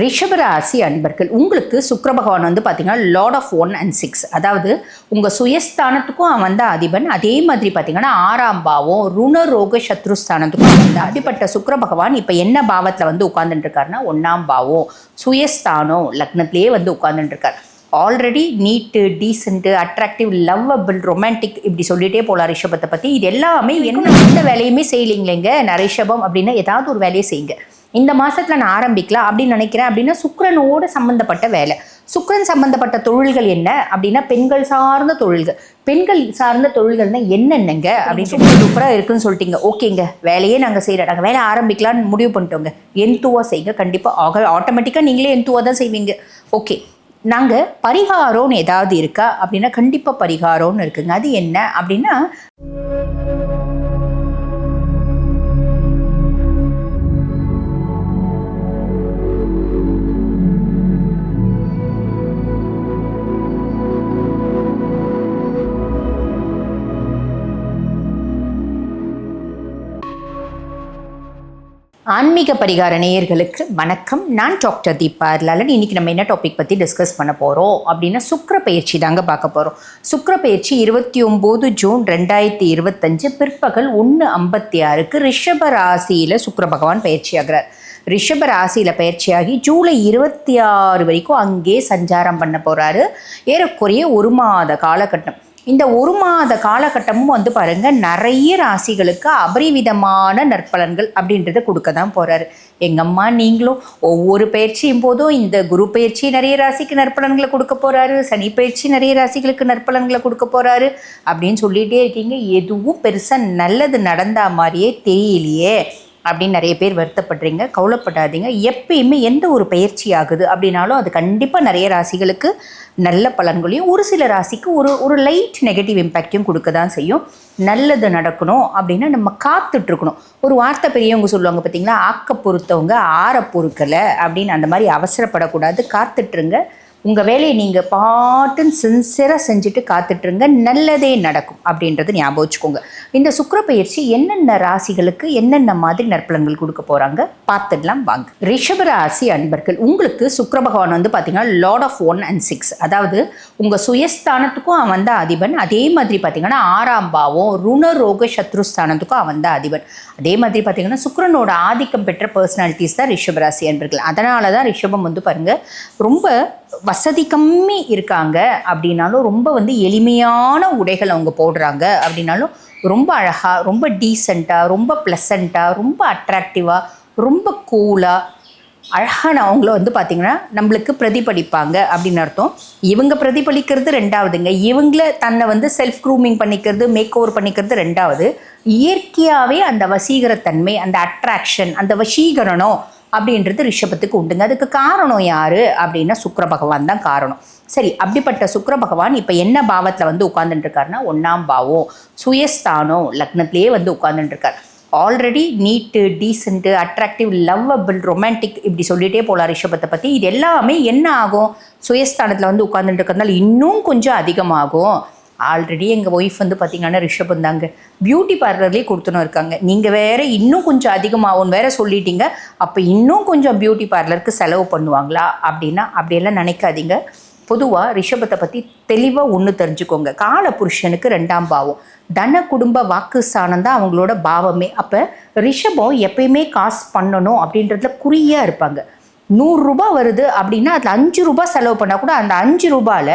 ரிஷபராசி அன்பர்கள் உங்களுக்கு சுக்கிர பகவான் வந்து பார்த்தீங்கன்னா lord of one and six அதாவது உங்கள் சுயஸ்தானத்துக்கும் அவன் தான் அதிபன். அதே மாதிரி பார்த்தீங்கன்னா ஆறாம் பாவம் ருண ரோக சத்ருஸ்தானத்துக்கும் அவன் தான் அடிப்பட்ட சுக்கிர பகவான் இப்போ என்ன பாவத்தில் வந்து உட்கார்ந்துட்டு இருக்காருன்னா ஒன்றாம் பாவம் சுயஸ்தானம் லக்னத்திலேயே வந்து உட்கார்ந்துட்டு இருக்கார் already neat decent attractive lovable romantic இப்படி சொல்லிட்டே போகலாம் ரிஷபத்தை பற்றி இது எல்லாமே என்ன எந்த வேலையுமே செய்யலைங்களேங்க. நான் ரிஷபம் அப்படின்னா ஏதாவது ஒரு வேலையை செய்யுங்க. இந்த மாதத்தில் நான் ஆரம்பிக்கலாம் அப்படின்னு நினைக்கிறேன் அப்படின்னா சுக்கரனோடு சம்மந்தப்பட்ட வேலை. சுக்கரன் சம்மந்தப்பட்ட தொழில்கள் என்ன அப்படின்னா பெண்கள் சார்ந்த தொழில்கள். பெண்கள் சார்ந்த தொழில்கள்னா என்னென்னங்க அப்படின்னு சொல்லி சூப்பராக இருக்குன்னு சொல்லிட்டீங்க. ஓகேங்க. வேலையே நாங்கள் செய்கிறோம் நாங்கள் வேலை ஆரம்பிக்கலாம்னு முடிவு பண்ணிட்டோங்க. எந்துவா செய்யுங்க. கண்டிப்பாக ஆக ஆட்டோமேட்டிக்காக நீங்களே எந்துவா தான் செய்வீங்க. ஓகே. நாங்கள் பரிகாரம்னு ஏதாவது இருக்கா அப்படின்னா கண்டிப்பாக பரிகாரம்னு இருக்குங்க. அது என்ன அப்படின்னா ஆன்மீக பரிகார நேயர்களுக்கு வணக்கம். நான் டாக்டர் தீபா லலன் இன்னைக்கு நம்ம என்ன டாபிக் பற்றி டிஸ்கஸ் பண்ண போகிறோம் அப்படின்னா சுக்கர பயிற்சி தாங்க பார்க்க போகிறோம் சுக்கர பயிற்சி இருபத்தி ஒம்பது ஜூன் ரெண்டாயிரத்தி இருபத்தஞ்சு பிற்பகல் ஒன்று ஐம்பத்தி ஆறுக்கு ரிஷப ராசியில் சுக்கர பகவான் பயிற்சி ஆகிறார். ரிஷப ராசியில் பயிற்சியாகி ஜூலை இருபத்தி ஆறு வரைக்கும் அங்கே சஞ்சாரம் பண்ண போகிறாரு ஏறக்குறைய ஒரு மாத காலகட்டம். இந்த ஒரு மாத காலகட்டமும் வந்து பாருங்க நிறைய ராசிகளுக்கு அபரிவிதமான நற்பலன்கள் அப்படின்றத கொடுக்க தான் போறாரு. எங்கம்மா நீங்களும் ஒவ்வொரு பயிற்சியும் போதும் இந்த குரு பயிற்சி நிறைய ராசிக்கு நற்பலன்களை கொடுக்க போறாரு சனி பயிற்சி நிறைய ராசிகளுக்கு நற்பலன்களை கொடுக்க போறாரு அப்படின்னு சொல்லிட்டே இருக்கீங்க. எதுவும் பெருசாக நல்லது நடந்தா மாதிரியே தெரியலையே அப்படின்னு நிறைய பேர் வருத்தப்படுறீங்க கவலைப்படாதீங்க. எப்பயுமே எந்த ஒரு பயிற்சி ஆகுது அப்படின்னாலும் அது கண்டிப்பாக நிறைய ராசிகளுக்கு நல்ல பலன்களையும் ஒரு சில ராசிக்கு ஒரு ஒரு லைட் நெகட்டிவ் இம்பேக்டையும் கொடுக்க தான் செய்யும். நல்லது நடக்கணும் அப்படின்னா நம்ம காத்துட்ருக்கணும். ஒரு வார்த்தை பெரியவங்க சொல்லுவாங்க பார்த்தீங்களா ஆக்க பொறுத்தவங்க ஆற பொறுக்கலை அப்படின்னு அந்த மாதிரி அவசரப்படக்கூடாது. காத்துட்ருங்க. உங்கள் வேலையை நீங்கள் பாட்டுன்னு சின்சியராக செஞ்சுட்டு காத்துட்ருங்க நல்லதே நடக்கும் அப்படின்றது ஞாபகம் வச்சுக்கோங்க. இந்த சுக்கர பயிற்சி என்னென்ன ராசிகளுக்கு என்னென்ன மாதிரி நற்பலன்கள் கொடுக்க போகிறாங்க பார்த்துடலாம் வாங்க. ரிஷப ராசி அன்பர்கள் உங்களுக்கு சுக்கர பகவான் வந்து பார்த்தீங்கன்னா lord of one and six அதாவது உங்கள் சுயஸ்தானத்துக்கும் அவன் தான் அதிபன். அதே மாதிரி பார்த்தீங்கன்னா ஆறாம் பாவம் ருண ரோக சத்ருஸ்தானத்துக்கும் அவன் தான் அதிபன். அதே மாதிரி பார்த்திங்கன்னா சுக்கரனோட ஆதிக்கம் பெற்ற பர்சனாலிட்டிஸ் தான் ரிஷபராசி அன்பர்கள். அதனால தான் ரிஷபம் வந்து பாருங்கள் ரொம்ப வசதி கம்மி இருக்காங்க அப்படின்னாலும் ரொம்ப வந்து எளிமையான உடைகள் அவங்க போடுறாங்க அப்படின்னாலும் ரொம்ப அழகாக ரொம்ப டீசெண்டாக ரொம்ப ப்ளசண்ட்டாக ரொம்ப அட்ராக்டிவாக ரொம்ப கூலாக அழகான அவங்கள வந்து பார்த்திங்கன்னா நம்மளுக்கு பிரதிபலிப்பாங்க அப்படின்னு அர்த்தம். இவங்க பிரதிபலிக்கிறது ரெண்டாவதுங்க. இவங்கள தன்னை வந்து செல்ஃப் க்ரூமிங் பண்ணிக்கிறது மேக் ஓவர் பண்ணிக்கிறது ரெண்டாவது. இயற்கையாகவே அந்த வசீகரத்தன்மை அந்த அட்ராக்ஷன் அந்த வசீகரணம் அப்படின்றது ரிஷபத்துக்கு உண்டுங்க. அதுக்கு காரணம் யாரு? அப்படின்னா சுக்கர பகவான் தான் காரணம். சரி அப்படிப்பட்ட சுக்கர பகவான் இப்போ என்ன பாவத்தில் வந்து உட்கார்ந்துட்டு இருக்காருன்னா ஒன்றாம் பாவம் சுயஸ்தானம் லக்னத்திலேயே வந்து உட்கார்ந்துட்டு இருக்கார் already neat decent attractive lovable romantic இப்படி சொல்லிகிட்டே போகலாம் ரிஷபத்தை பற்றி இது எல்லாமே என்ன ஆகும்? சுயஸ்தானத்தில் வந்து உட்கார்ந்துட்டு இருக்கிறதுனால இன்னும் கொஞ்சம் அதிகமாகும். ஆல்ரெடி எங்கள் ஒய்ஃப் வந்து பார்த்தீங்கன்னா ரிஷபம் தாங்க பியூட்டி பார்லர்லேயே கொடுத்துன்னு இருக்காங்க. நீங்கள் வேறு இன்னும் கொஞ்சம் அதிகமாகும்னு வேறு சொல்லிட்டீங்க. அப்போ இன்னும் கொஞ்சம் பியூட்டி பார்லருக்கு செலவு பண்ணுவாங்களா? அப்படின்னா அப்படியெல்லாம் நினைக்காதீங்க. பொதுவாக ரிஷபத்தை பற்றி தெளிவாக ஒன்று தெரிஞ்சுக்கோங்க. கால புருஷனுக்கு ரெண்டாம் பாவம். தன குடும்ப வாக்கு சாணம் தான் அவங்களோட பாவமே. அப்போ ரிஷபம் எப்பயுமே காசு பண்ணணும் அப்படின்றதுல குறியாக இருப்பாங்க. நூறுரூபா வருது அப்படின்னா அதில் அஞ்சு ரூபாய் செலவு பண்ணால் கூட அந்த அஞ்சு ரூபாயில்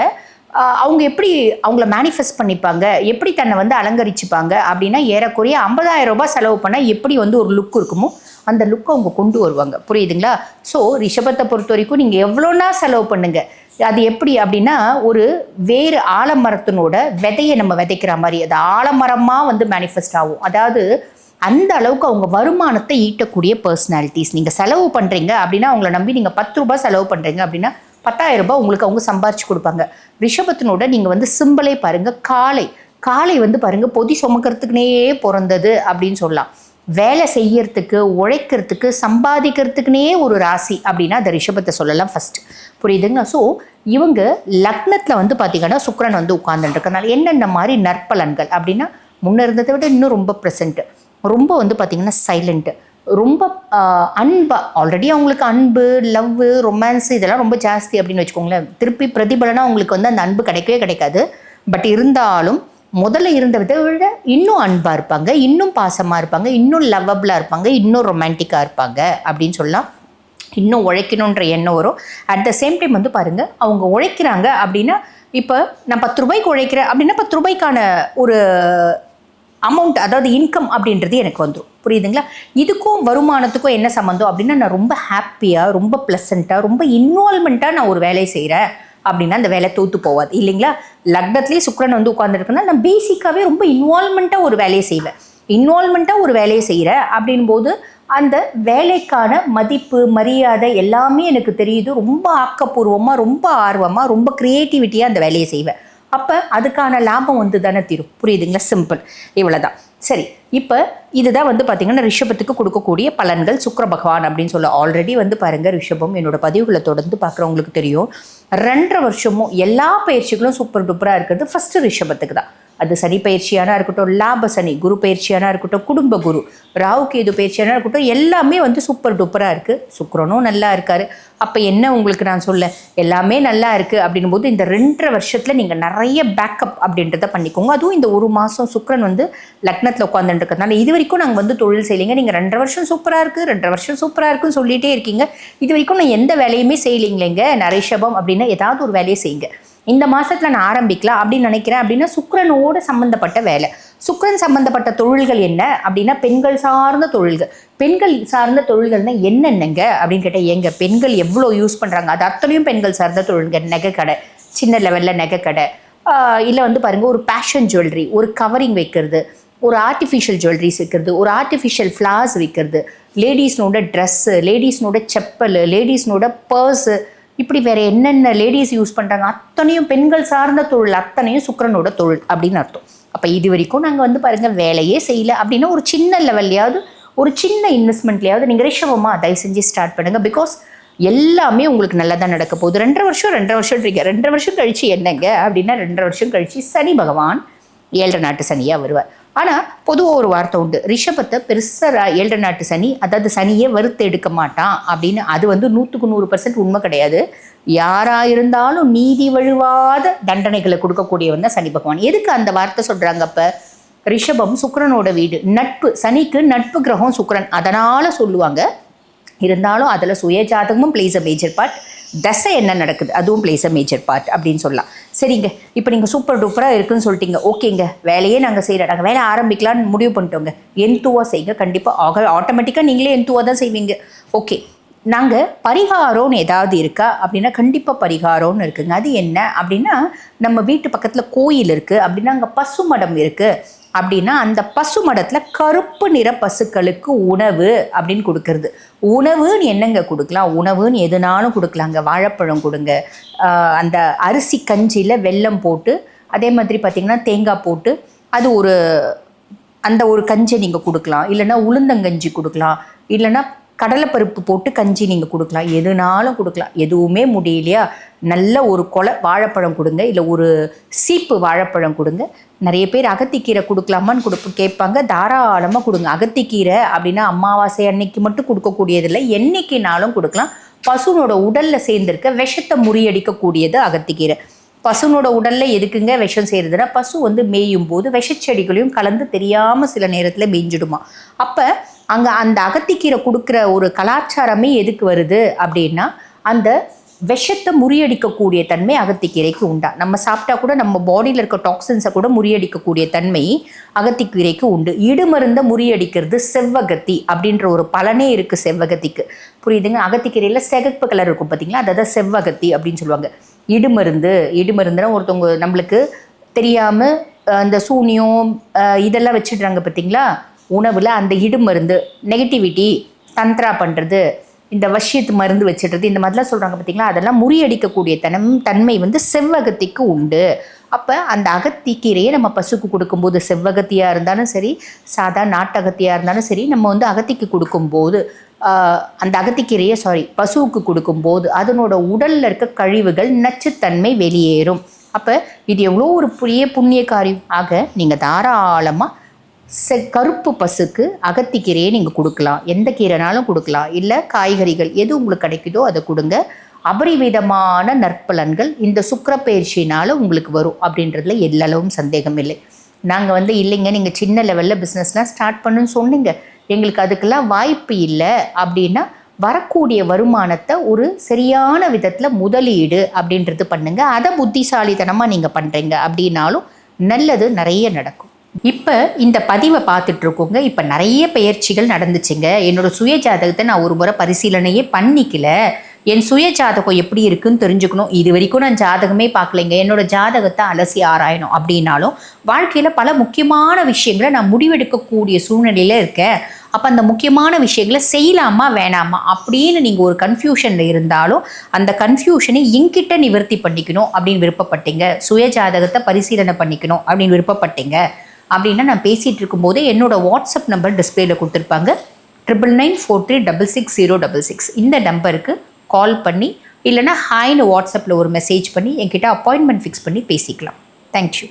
அவங்க எப்படி அவங்கள மேனிஃபெஸ்ட் பண்ணிப்பாங்க? எப்படி தன்னை வந்து அலங்கரிச்சுப்பாங்க? அப்படின்னா ஏறக்குறைய ஐம்பதாயிரம் ரூபாய் செலவு பண்ணால் எப்படி வந்து ஒரு லுக் இருக்குமோ அந்த லுக்கை அவங்க கொண்டு வருவாங்க. புரியுதுங்களா? ஸோ ரிஷபத்தை பொறுத்த வரைக்கும் நீங்கள் எவ்வளோனா செலவு பண்ணுங்க. அது எப்படி அப்படின்னா ஒரு வேறு ஆலமரத்தினோட விதையை நம்ம விதைக்கிற மாதிரி அது ஆலமரமாக வந்து மேனிஃபெஸ்ட் ஆகும். அதாவது அந்த அளவுக்கு அவங்க வருமானத்தை ஈட்டக்கூடிய பர்சனாலிட்டிஸ் நீங்கள் செலவு பண்ணுறீங்க அப்படின்னா அவங்கள நம்பி நீங்கள் பத்து ரூபாய் செலவு பண்ணுறீங்க அப்படின்னா பத்தாயிரம் ரூபாய் உங்களுக்கு அவங்க சம்பாரிச்சு கொடுப்பாங்க. ரிஷபத்தினோட நீங்கள் வந்து சிம்பிளே பாருங்க காளை. காளை வந்து பாருங்க பொதி சுமக்கிறதுக்குனே பிறந்தது அப்படின்னு சொல்லலாம். வேலை செய்யறதுக்கு உழைக்கிறதுக்கு சம்பாதிக்கிறதுக்குனே ஒரு ராசி அப்படின்னா அந்த ரிஷபத்தை சொல்லலாம் ஃபர்ஸ்ட் புரியுதுங்க ஸோ இவங்க லக்னத்தில் வந்து பார்த்தீங்கன்னா சுக்கரன் வந்து உட்கார்ந்துட்டுருக்கனால என்னென்ன மாதிரி நற்பலன்கள் அப்படின்னா முன்னே இருந்ததை விட இன்னும் ரொம்ப ப்ரெசண்ட்டு ரொம்ப வந்து பார்த்திங்கன்னா சைலண்ட்டு ரொம்ப அன்பாக அன்பா ஆல்ரெடி அவங்களுக்கு அன்பு லவ் ரொமான்ஸ் இதெல்லாம் ரொம்ப ஜாஸ்தி அப்படின்னு வச்சுக்கோங்களேன். திருப்பி பிரதிபலனாக அவங்களுக்கு வந்து அந்த அன்பு கிடைக்கவே கிடைக்காது. பட் இருந்தாலும் முதல்ல இருந்ததை விட இன்னும் அன்பாக இருப்பாங்க இன்னும் பாசமாக இருப்பாங்க இன்னும் லவ்வபிளாக இருப்பாங்க இன்னும் ரொமான்டிக்காக இருப்பாங்க அப்படின்னு சொல்லலாம். இன்னும் உழைக்கணுன்ற எண்ணம் வரும். அட் த சேம் டைம் வந்து பாருங்கள் அவங்க உழைக்கிறாங்க அப்படின்னா இப்போ நான் பத்து ரூபாய்க்கு உழைக்கிறேன் அப்படின்னா பத்து ரூபாய்க்கான ஒரு அமௌண்ட் அதாவது இன்கம் அப்படின்றது எனக்கு வந்துடும் புரியுதுங்களா? இதுக்கும் வருமானத்துக்கும் என்ன சம்மந்தம் அப்படின்னா நான் ரொம்ப ஹாப்பியாக ரொம்ப ப்ளசண்ட்டாக ரொம்ப இன்வால்மெண்ட்டாக நான் ஒரு வேலையை செய்கிறேன் அப்படின்னா அந்த வேலை தூத்து போகாது இல்லைங்களா? லக்னத்துலேயே சுக்கரன் வந்து உட்காந்துருக்குன்னா நான் பேசிக்காகவே ரொம்ப இன்வால்மெண்ட்டாக ஒரு வேலையை செய்வேன். இன்வால்மெண்ட்டாக ஒரு வேலையை செய்கிறேன் அப்படின் போது அந்த வேலைக்கான மதிப்பு மரியாதை எல்லாமே எனக்கு தெரியுது. ரொம்ப ஆக்கப்பூர்வமாக ரொம்ப ஆர்வமாக ரொம்ப க்ரியேட்டிவிட்டியாக அந்த வேலையை செய்வேன். அப்போ அதுக்கான லாபம் வந்து தானே தீரும். புரியுதுங்களா? சிம்பிள் இவ்வளோதான் சரி இப்போ இதுதான் வந்து பார்த்தீங்கன்னா ரிஷபத்துக்கு கொடுக்கக்கூடிய பலன்கள். சுக்கர பகவான் அப்படின்னு சொல்ல ஆல்ரெடி வந்து பாருங்க ரிஷபம் என்னோட பதிவுகளை தொடர்ந்து பார்க்குறவங்களுக்கு தெரியும். ரெண்டரை வருஷமும் எல்லா பயிற்சிகளும் சூப்பர் டூப்பராக இருக்கிறது ஃபஸ்ட்டு ரிஷபத்துக்கு தான் அது சனி பயிற்சியானா இருக்கட்டும் லாப சனி குரு பயிற்சியானா இருக்கட்டும் குடும்ப குரு ராவுக்கு கேது பயிற்சியானா இருக்கட்டும் எல்லாமே வந்து சூப்பர் டூப்பராக இருக்குது சுக்கரனும் நல்லா இருக்காரு. அப்போ என்ன உங்களுக்கு நான் சொல்ல? எல்லாமே நல்லா இருக்குது அப்படின்னும் போது இந்த ரெண்டரை வருஷத்தில் நீங்கள் நிறைய பேக்கப் அப்படின்றத பண்ணிக்கோங்க. அதுவும் இந்த ஒரு மாதம் சுக்கரன் வந்து லக்னத்தில் உட்காந்துட்டு இருக்கிறதுனால இது வரைக்கும் நாங்கள் வந்து தொழில் செய்யலைங்க. நீங்கள் ரெண்டரை வருஷம் சூப்பராக இருக்குது ரெண்டரை வருஷம் சூப்பராக இருக்குன்னு சொல்லிகிட்டே இருக்கீங்க. இது வரைக்கும் நான் எந்த வேலையுமே செய்யலைங்களேங்க. நரேஷபம் அப்படின்னா ஏதாவது ஒரு வேலையை செய்யுங்க. இந்த மாதத்தில் நான் ஆரம்பிக்கலாம் அப்படின்னு நினைக்கிறேன் அப்படின்னா சுக்கிரனோட சம்மந்தப்பட்ட வேலை. சுக்கரன் சம்மந்தப்பட்ட தொழில்கள் என்ன அப்படின்னா பெண்கள் சார்ந்த தொழில்கள். பெண்கள் சார்ந்த தொழில்கள்னா என்னென்னங்க அப்படின்னு கேட்டால் எங்கள் பெண்கள் எவ்வளோ யூஸ் பண்ணுறாங்க அது அத்தனையும் பெண்கள் சார்ந்த தொழில்கள். நகை கடை சின்ன லெவலில் நகை கடை. இல்லை வந்து பாருங்கள் ஒரு பேஷன் ஜுவல்லரி ஒரு கவரிங் வைக்கிறது ஒரு ஆர்டிஃபிஷியல் ஜுவல்லரிஸ் விற்கிறது ஒரு ஆர்டிஃபிஷியல் ஃப்ளார்ஸ் விற்கிறது லேடிஸ்னோட ட்ரெஸ்ஸு லேடிஸ்னோட செப்பல் லேடிஸ்னோட பர்ஸு இப்படி வேற என்னென்ன லேடிஸ் யூஸ் பண்ணுறாங்க அத்தனையும் பெண்கள் சார்ந்த தொழில் அத்தனையும் சுக்கிரனோட தொழில் அப்படின்னு அர்த்தம். அப்போ இது வரைக்கும் நாங்கள் வந்து பாருங்க வேலையே செய்யல அப்படின்னா ஒரு சின்ன லெவல்லையாவது ஒரு சின்ன இன்வெஸ்ட்மெண்ட்லையாவது நீங்கள் ரிஷபமா தயவு செஞ்சு ஸ்டார்ட் பண்ணுங்க. பிகாஸ் எல்லாமே உங்களுக்கு நல்லா தான் நடக்க போகுது. ரெண்டரை வருஷம் ரெண்டரை வருஷம்ன்றீங்க ரெண்டரை வருஷம் கழிச்சு என்னங்க அப்படின்னா ரெண்டரை வருஷம் கழிச்சு சனி பகவான் ஏழரை நாட்டு சனியாக வருவார். ஆனால் பொதுவாக ஒரு வார்த்தை உண்டு. ரிஷபத்தை பெருசாக ஏழரை நாட்டு சனி அதாவது சனியே வறுத்து எடுக்க மாட்டான் அப்படின்னு அது வந்து நூற்றுக்கு நூறு பர்சன்ட் உண்மை கிடையாது. யாராக இருந்தாலும் நீதி வழுவாத தண்டனைகளை கொடுக்கக்கூடியவன் தான் சனி பகவான். எதுக்கு அந்த வார்த்தை சொல்கிறாங்க அப்போ? ரிஷபம் சுக்கரனோட வீடு. நட்பு சனிக்கு நட்பு கிரகம் சுக்கரன். அதனால் சொல்லுவாங்க. இருந்தாலும் அதில் சுய ஜாதகமும் பிளேஸ் அ மேஜர் பார்ட் தசை என்ன நடக்குது? அதுவும் பிளேஸ் அ மேஜர் பார்ட் அப்படின்னு சொல்லலாம். சரிங்க. இப்போ நீங்கள் சூப்பர் டூப்பராக இருக்குன்னு சொல்லிட்டீங்க. ஓகேங்க வேலையே நாங்கள் செய்கிறோம் நாங்கள் வேலை ஆரம்பிக்கலாம்னு முடிவு பண்ணிட்டோங்க. எந்துவாக செய்யுங்க? கண்டிப்பாக ஆக ஆட்டோமேட்டிக்காக நீங்களே எந்துவாக தான் செய்வீங்க. ஓகே நாங்கள் பரிகாரம்னு ஏதாவது இருக்கா? அப்படின்னா கண்டிப்பாக பரிகாரம்னு இருக்குங்க. அது என்ன? அப்படின்னா நம்ம வீட்டு பக்கத்தில் கோயில் இருக்குது அப்படின்னா அங்கே பசுமடம் இருக்குது அப்படின்னா அந்த பசு மடத்தில் கருப்பு நிற பசுக்களுக்கு உணவு அப்படின்னு கொடுக்கறது. உணவுன்னு என்னங்க கொடுக்கலாம்? உணவுன்னு எதுனாலும் கொடுக்கலாங்க. வாழைப்பழம் கொடுங்க. அந்த அரிசி கஞ்சியில் வெல்லம் போட்டு அதே மாதிரி பார்த்திங்கன்னா தேங்காய் போட்டு அது ஒரு அந்த ஒரு கஞ்சி நீங்கள் கொடுக்கலாம். இல்லைன்னா உளுந்தங்கஞ்சி கொடுக்கலாம். இல்லைன்னா கடலைப்பருப்பு போட்டு கஞ்சி நீங்கள் கொடுக்கலாம். எதுனாலும் கொடுக்கலாம். எதுவுமே முடியலையா? நல்ல ஒரு கொலை வாழைப்பழம் கொடுங்க. இல்லை ஒரு சீப்பு வாழைப்பழம் கொடுங்க. நிறைய பேர் அகத்திக்கீரை கொடுக்கலாமான்னு கொடுப்ப கேட்பாங்க. தாராளமாக கொடுங்க. அகத்திக்கீரை அப்படின்னா அமாவாசை அன்னைக்கு மட்டும் கொடுக்கக்கூடியதில்லை. என்னைக்குனாலும் கொடுக்கலாம். பசுனோட உடலில் சேர்ந்திருக்க விஷத்தை முறியடிக்கக்கூடியது அகத்திக்கீரை. பசுனோட உடல்ல எதுக்குங்க விஷம் செய்யறதுன்னா பசு வந்து மேயும் போது விஷச்செடிகளையும் கலந்து தெரியாம சில நேரத்துல மேய்ஞ்சிடுமா அப்ப அங்க அந்த அகத்திக்கீரை கொடுக்குற ஒரு கலாச்சாரமே எதுக்கு வருது அப்படின்னா அந்த விஷத்தை முறியடிக்கக்கூடிய தன்மை அகத்திக்கீரைக்கு உண்டா. நம்ம சாப்பிட்டா கூட நம்ம பாடியில் இருக்க டாக்ஸின்ஸை கூட முறியடிக்கக்கூடிய தன்மை அகத்திக்கீரைக்கு உண்டு. இடுமருந்த முறியடிக்கிறது செவ்வகத்தி அப்படின்ற ஒரு பலனே இருக்குது செவ்வகத்திக்கு. புரியுதுங்க? அகத்திக்கீரையில் சிகப்பு கலர் இருக்கும் பார்த்தீங்களா அதாவது செவ்வகத்தி அப்படின்னு சொல்லுவாங்க. இடுமருந்து இடுமருந்துனா ஒருத்தவங்க நம்மளுக்கு தெரியாமல் அந்த சூனியம் இதெல்லாம் வச்சிடுறாங்க பார்த்தீங்களா உணவில் அந்த இடுமருந்து நெகட்டிவிட்டி தந்த்ரா பண்ணுறது இந்த வசியத்து மருந்து வச்சிடுறது இந்த மாதிரிலாம் சொல்கிறாங்க பார்த்தீங்களா அதெல்லாம் முறியடிக்கக்கூடிய தனம் தன்மை வந்து செவ்வகத்திக்கு உண்டு. அப்போ அந்த அகத்திக்கீரையை நம்ம பசுக்கு கொடுக்கும்போது செவ்வகத்தியாக இருந்தாலும் சரி சாதா நாட்டகத்தியாக இருந்தாலும் சரி நம்ம வந்து அகத்திக்கு கொடுக்கும்போது அந்த அகத்திக்கீரையை சாரி பசுவுக்கு கொடுக்கும்போது அதனோட உடலில் இருக்க கழிவுகள் நச்சுத்தன்மை வெளியேறும். அப்போ இது எவ்வளோ ஒரு புரிய புண்ணிய காரியம். ஆக நீங்கள் தாராளமாக செ கருப்பு பசுக்கு அகத்திக்கீரையை நீங்கள் கொடுக்கலாம். எந்த கீரைனாலும் கொடுக்கலாம். இல்லை காய்கறிகள் எது உங்களுக்கு கிடைக்குதோ அதை கொடுங்க. அபரிவிதமான நற்பலன்கள் இந்த சுக்கரப்பயிற்சியினால் உங்களுக்கு வரும் அப்படின்றதுல எல்லளவும் சந்தேகம் இல்லை. நாங்கள் வந்து இல்லைங்க நீங்கள் சின்ன லெவலில் பிஸ்னஸ்லாம் ஸ்டார்ட் பண்ணுன்னு சொன்னீங்க. எங்களுக்கு அதுக்கெல்லாம் வாய்ப்பு இல்லை அப்படின்னா வரக்கூடிய வருமானத்தை ஒரு சரியான விதத்தில் முதலீடு அப்படின்றது பண்ணுங்க. அதை புத்திசாலித்தனமாக நீங்கள் பண்ணுறீங்க அப்படின்னாலும் நல்லது நிறைய நடக்கும். இப்போ இந்த பதிவை பார்த்துட்டு இருக்கோங்க. இப்போ நிறைய பயிற்சிகள் நடந்துச்சுங்க. என்னோட சுய ஜாதகத்தை நான் ஒரு முறை பரிசீலனையே பண்ணிக்கல. என் சுய ஜாதகம் எப்படி இருக்குன்னு தெரிஞ்சுக்கணும். இது வரைக்கும் நான் ஜாதகமே பார்க்கலைங்க. என்னோட ஜாதகத்தை அலசி ஆராயணும் அப்படின்னாலும் வாழ்க்கையில் பல முக்கியமான விஷயங்களை நான் முடிவெடுக்கக்கூடிய சூழ்நிலையில் இருக்கேன். அப்போ அந்த முக்கியமான விஷயங்களை செய்யலாமா வேணாமா அப்படின்னு நீங்கள் ஒரு கன்ஃபியூஷனில் இருந்தாலும் அந்த கன்ஃபியூஷனை என்கிட்ட நிவர்த்தி பண்ணிக்கணும் அப்படின்னு விருப்பப்பட்டீங்க. சுய ஜாதகத்தை பரிசீலனை பண்ணிக்கணும் அப்படின்னு விருப்பப்பட்டீங்க. அப்படின்னா நான் பேசிகிட்டு இருக்கும்போது என்னோடய வாட்ஸ்அப் நம்பர் டிஸ்பிளேயில் கொடுத்துருப்பாங்க. Triple nine four three double six zero double six இந்த நம்பருக்கு கால் பண்ணி இல்லைனா ஹாய்னு வாட்ஸ்அப்பில் ஒரு மெசேஜ் பண்ணி என்கிட்ட அப்பாயின்மெண்ட் ஃபிக்ஸ் பண்ணி பேசிக்கலாம். தேங்க்யூ